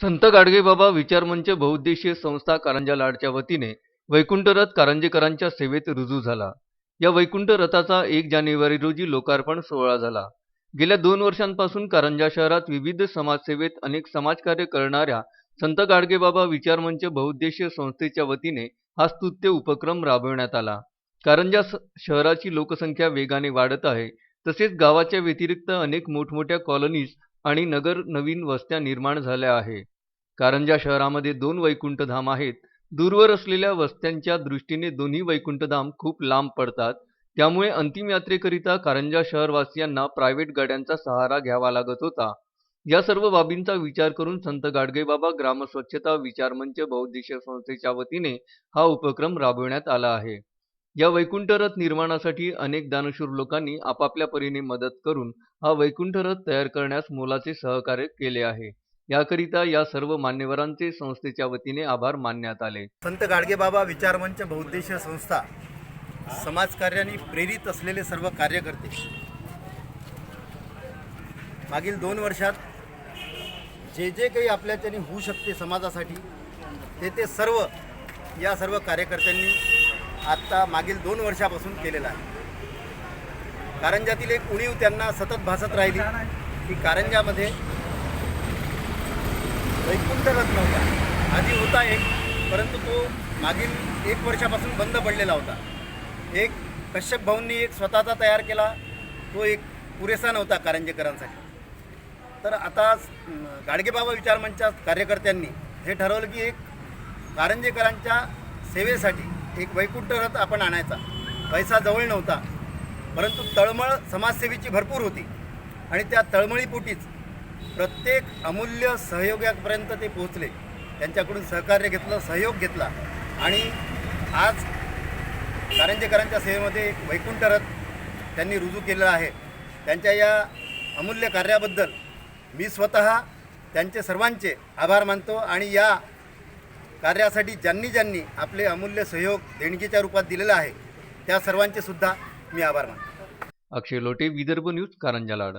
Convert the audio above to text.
संत गाडगेबाबा विचारमंच बहुउद्देशीय संस्था कारंजा लाडच्या वतीने वैकुंठ रथ कारंजेकरांच्या सेवेत रुजू झाला. या वैकुंठ रथाचा एक जानेवारी रोजी लोकार्पण सोहळा झाला. गेल्या दोन वर्षांपासून कारंजा शहरात विविध समाजसेवेत अनेक समाजकार्य करणाऱ्या संत गाडगेबाबा विचारमंच बहुउद्देशीय संस्थेच्या वतीने हा स्तुत्य उपक्रम राबविण्यात आला. कारंजा शहराची लोकसंख्या वेगाने वाढत आहे. तसेच गावाच्या व्यतिरिक्त अनेक मोठमोठ्या कॉलनीज आणि नगर नवीन वस्त्या निर्माण झाल्या आहे. कारंजा शहरामध्ये दोन वैकुंठधाम आहेत. दूरवर असलेल्या वस्त्यांच्या दृष्टीने दोन्ही वैकुंठधाम खूप लांब पडतात. त्यामुळे अंतिम यात्रेकरिता कारंजा शहरवासियांना प्रायव्हेट गाड्यांचा सहारा घ्यावा लागत होता. या सर्व बाबींचा विचार करून संत गाडगेबाबा ग्रामस्वच्छता विचारमंच बौद्धिक संस्थेच्या वतीने हा उपक्रम राबविण्यात आला आहे. या वैकुंठ रथ निर्माणासाठी अनेक दानशूर लोकांनी आपापल्या परीने मदत करून हा वैकुंठ रथ तयार करण्यास मोलाचे सहकार्य केले आहे. याकरिता या सर्व मान्यवरांचे संस्थेच्या वतीने आभार मानण्यात आले. संत गाडगेबाबा विचारमंच बहुद्देशीय संस्था समाजकार्याने प्रेरित असलेले सर्व कार्यकर्ते. मागील दोन वर्षात जे जे काही आपल्याच्याने होऊ शकते समाजासाठी ते ते सर्व या सर्व कार्यकर्त्यांनी आत्ता मागील दोन वर्षापासून केलेला आहे. कारंजातील एक उणीव त्यांना सतत भासत राहिली. की कारंजामध्ये वैकुंठ नव्हता आधी होता एक परंतु तो मागील एक वर्षापासून बंद पडलेला होता. एक कश्यप भाऊंनी एक स्वतःचा तयार केला. तो एक पुरेसा नव्हता कारंजेकरांसाठी. तर आता गाडगेबाबा विचारमंचच्या कार्यकर्त्यांनी हे ठरवलं की एक कारंजेकरांच्या सेवेसाठी एक वैकुंठ रथ आपण आणायचा. पैसा जवळ नव्हता. परंतु तळमळ समाजसेवेची भरपूर होती. आणि त्या तळमळीपोटीच प्रत्येक अमूल्य सहयोगापर्यंत ते पोहोचले. त्यांच्याकडून सहकार्य घेतलं सहयोग घेतला. आणि आज कारंजेकरांच्या सेवेमध्ये एक वैकुंठ रथ त्यांनी रुजू केलेला आहे. त्यांच्या या अमूल्य कार्याबद्दल मी स्वतः त्यांचे सर्वांचे आभार मानतो आणि या कार्यासाठी ज्यांनी ज्यांनी आपले अमूल्य सहयोग देणगीच्या रूपात दिलेला आहे त्या सर्वांचे सुद्धा मी आभार मानतो. अक्षय लोटे विदर्भ न्यूज कारंजा लाड.